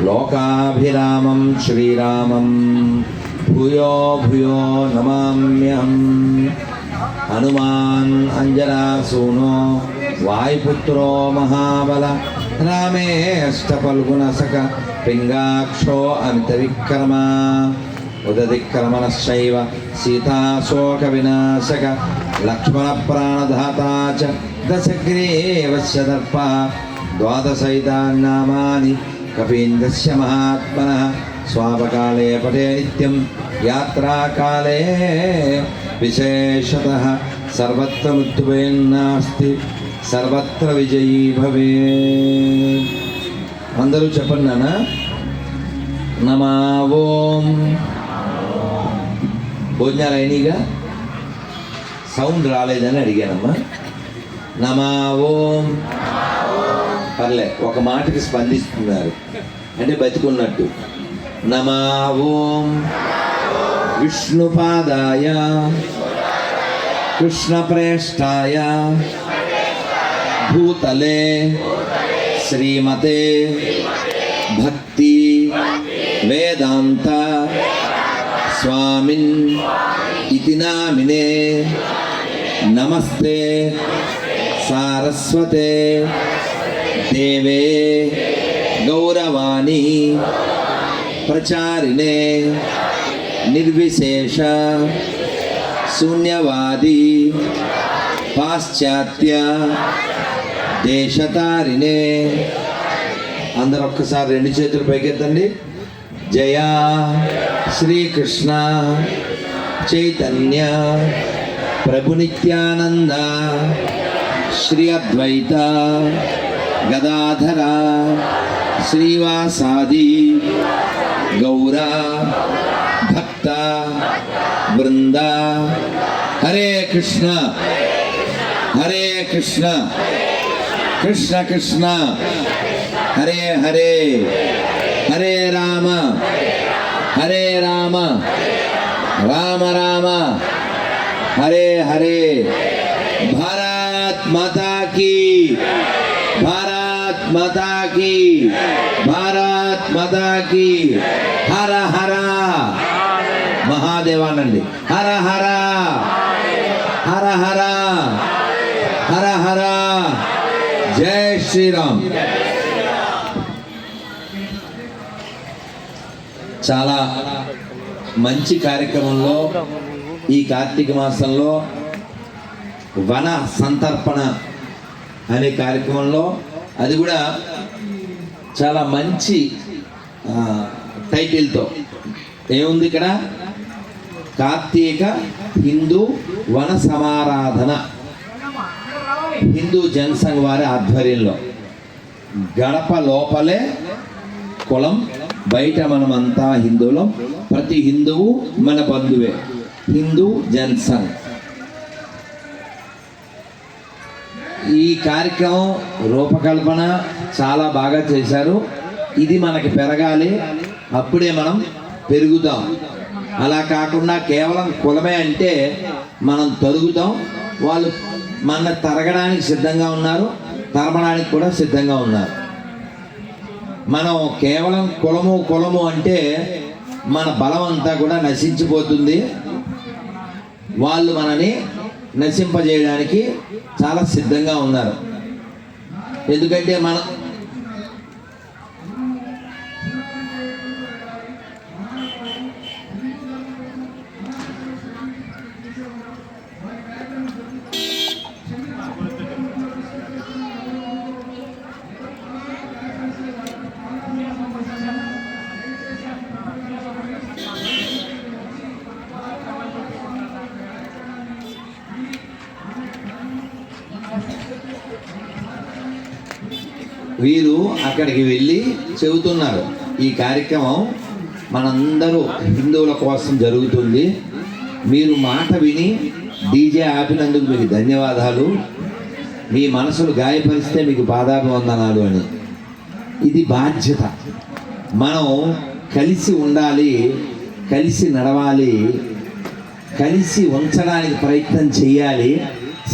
లోకాభిరామం శ్రీరామం. భూయో భూయో నమామ్యహం. హనుమాన్ అంజనాసూనో వాయుపుత్రో మహాబల. రామేష్టపల్గుణసక పింగాక్షో అమిత విక్రమ ఉదతిక్రమణశ్చైవ సీతాశోక వినాశక లక్ష్మణ ప్రాణధాతా చ. దశగ్రీవస్య దర్ప. ద్వాదశైతాన్నామాని కపీంద్రస్య మహాత్మన స్వాపకాలే పటే నిత్యం యాత్రాకాలే విశేషత సర్వత్ర మృత్యువేన్నాస్తి సర్వత్ర విజయీ భవే అందరూ చెప్పండి నాన్న. నమావోం. భోజనాలు అయినాయిగా సౌండ్ రాలేదని అడిగానమ్మా. నమావోం. పర్లే ఒక మాటకి స్పందిస్తున్నారు. అంటే బతికున్నట్టు. నమా ఓం విష్ణుపాదాయ కృష్ణప్రేష్టాయ భూతలే శ్రీమతే భక్తి వేదాంత స్వామిన్ ఇది నామినే. నమస్తే సారస్వతే. దేవే గౌరవాణి ప్రచారిణే నిర్విశేష శూన్యవాది పాశ్చాత్య దేశతారిణే అందరు ఒక్కసారి రెండు చేతులు పైకెత్తండి. జయా శ్రీకృష్ణ చైతన్య ప్రభు నిత్యానంద శ్రీ అద్వైత గదాధర శ్రీవాసాది గౌర భక్త బృంద హరే కృష్ణ హరే కృష్ణ కృష్ణ కృష్ణ హరే హరే హరే రామ హరే రామ రామ రామ హరే హరే భారత్ మాతా కీ భారత్ మాతా భారత్ మతాకి హర హర మహాదేవానండి హర హర హర హర హర హర జై శ్రీరామ్ చాలా మంచి కార్యక్రమంలో ఈ కార్తీక మాసంలో వన సంతర్పణ అనే కార్యక్రమంలో అది కూడా చాలా మంచి టైటిల్తో ఏముంది ఇక్కడ? కార్తీక హిందూ వన సమారాధన. హిందూ జనసంఘ్ వారి ఆధ్వర్యంలో. గడప లోపలే కులం బయట మనమంతా హిందువులం. ప్రతి హిందువు మన బంధువే. హిందూ జనసంఘ్. ఈ కార్యక్రమం రూపకల్పన చాలా బాగా చేశారు. ఇది మనకి పెరగాలి. అప్పుడే మనం పెరుగుతాం. అలా కాకుండా కేవలం కులమే అంటే మనం తరుగుతాం. వాళ్ళు మన తరగడానికి సిద్ధంగా ఉన్నారు. తరమడానికి కూడా సిద్ధంగా ఉన్నారు. మనం కేవలం కులము కులము అంటే మన బలం అంతా కూడా నశించిపోతుంది. వాళ్ళు మనని నశింపజేయడానికి చాలా సిద్ధంగా ఉన్నారు. ఎందుకంటే మనం వీరు అక్కడికి వెళ్ళి చెబుతున్నారు. ఈ కార్యక్రమం మనందరూ హిందువుల కోసం జరుగుతుంది. మీరు మాట విని డీజే ఆపినందుకు మీకు ధన్యవాదాలు. మీ మనసును గాయపరిస్తే మీకు పాదాభివందనాలు అని. ఇది బాధ్యత. మనం కలిసి ఉండాలి కలిసి నడవాలి కలిసి ఉంచడానికి ప్రయత్నం చేయాలి.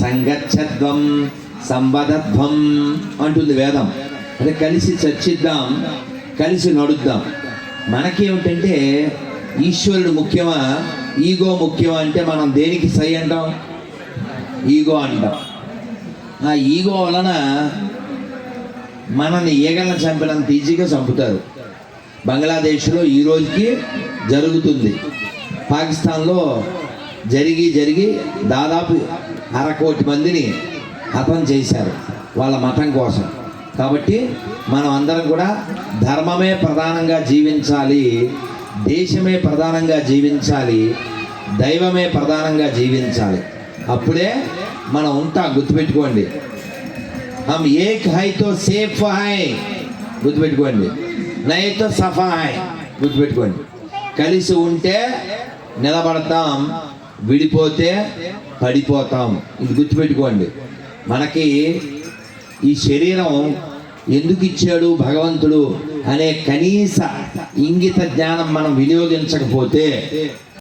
సంగచ్చధ్వం సంబధధ్వం అంటుంది వేదం. అదే కలిసి చర్చిద్దాం కలిసి నడుద్దాం. మనకేమిటంటే ఈశ్వరుడు ముఖ్యమా ఈగో ముఖ్యమా అంటే మనం దేనికి సై అంటాం? ఈగో అంటాం. ఆ ఈగో వలన మనని ఈగలను చంపినంత ఈజీగా చంపుతారు. బంగ్లాదేశ్లో ఈ రోజుకి జరుగుతుంది. పాకిస్తాన్లో జరిగి జరిగి దాదాపు అరకోటి మందిని హతం చేశారు వాళ్ళ మతం కోసం. కాబట్టి మనం అందరం కూడా ధర్మమే ప్రధానంగా జీవించాలి దేశమే ప్రధానంగా జీవించాలి దైవమే ప్రధానంగా జీవించాలి. అప్పుడే మనం ఉంటా గుర్తుపెట్టుకోండి. హమ్ ఏక్ హైతో సేఫ్ హాయ్ గుర్తుపెట్టుకోండి. నైతో సఫా హాయ్ గుర్తుపెట్టుకోండి. కలిసి ఉంటే నిలబడతాం విడిపోతే పడిపోతాం. ఇది గుర్తుపెట్టుకోండి. మనకి ఈ శరీరం ఎందుకు ఇచ్చాడు భగవంతుడు అనే కనీస ఇంగిత జ్ఞానం మనం వినియోగించకపోతే